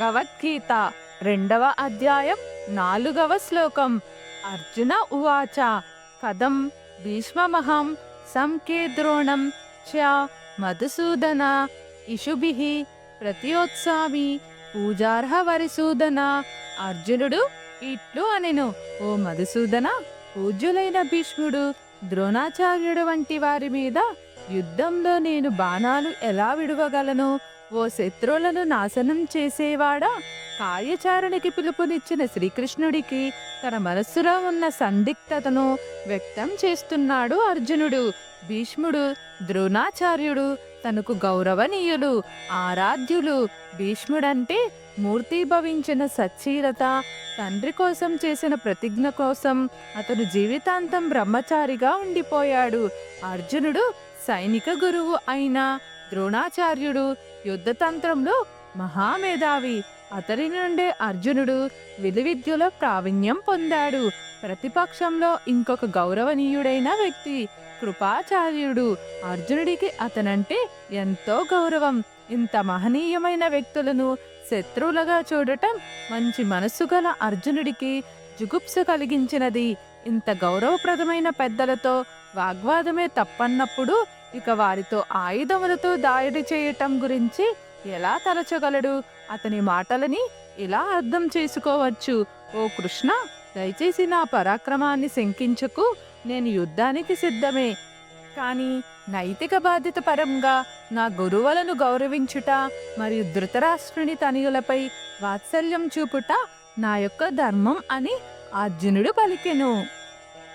భగవద్గీత రెండవ అధ్యాయం నాలుగవ శ్లోకం. అర్జున ఉవాచ కథం భీష్మమహం సంకేద్రోణం చ మధుసూదన ఇషుభిః ప్రతియోత్సామి పూజార్హ వరిసూదన అర్జునుడు ఇట్లు అనెను. ఓ మధుసూదన పూజ్యులైన భీష్ముడు ద్రోణాచార్యుడు వంటి వారి మీద యుద్ధంలో నేను బాణాలు ఎలా విడవగలను? ఓ శత్రువులను నాశనం చేసేవాడా? కార్యచారణకి పిలుపునిచ్చిన శ్రీకృష్ణుడికి తన మనస్సులో ఉన్న సందిగ్ధతను వ్యక్తం చేస్తున్నాడు అర్జునుడు. భీష్ముడు ద్రోణాచార్యుడు తనకు గౌరవనీయులు ఆరాధ్యులు. భీష్ముడంటే మూర్తీభవించిన సచ్చీలత తండ్రి కోసం చేసిన ప్రతిజ్ఞ కోసం అతను జీవితాంతం బ్రహ్మచారిగా ఉండిపోయాడు. అర్జునుడు సైనిక గురువు అయిన ద్రోణాచార్యుడు యుద్ధతంత్రంలో మహామేధావి. అతని నుండే అర్జునుడు విలువిద్యలో ప్రావీణ్యం పొందాడు. ప్రతిపక్షంలో ఇంకొక గౌరవనీయుడైన వ్యక్తి కృపాచార్యుడు. అర్జునుడికి అతనంటే ఎంతో గౌరవం. ఇంత మహనీయమైన వ్యక్తులను శత్రువులుగా చూడటం మంచి మనస్సు గల అర్జునుడికి జుగుప్స కలిగించినది. ఇంత గౌరవప్రదమైన పెద్దలతో వాగ్వాదమే తప్పన్నప్పుడు ఇక వారితో ఆయుధములతో దాడి చేయటం గురించి ఎలా తలచగలడు? అతని మాటలని ఇలా అర్థం చేసుకోవచ్చు. ఓ కృష్ణ దయచేసి నా పరాక్రమాన్ని శంకించకు. నేను యుద్ధానికి సిద్ధమే. కానీ నైతిక బాధ్యత పరంగా నా గురువులను గౌరవించుట మరియు ధృతరాష్ట్రుని తనయులపై వాత్సల్యం చూపుట నా యొక్క ధర్మం అని అర్జునుడు పలికెను.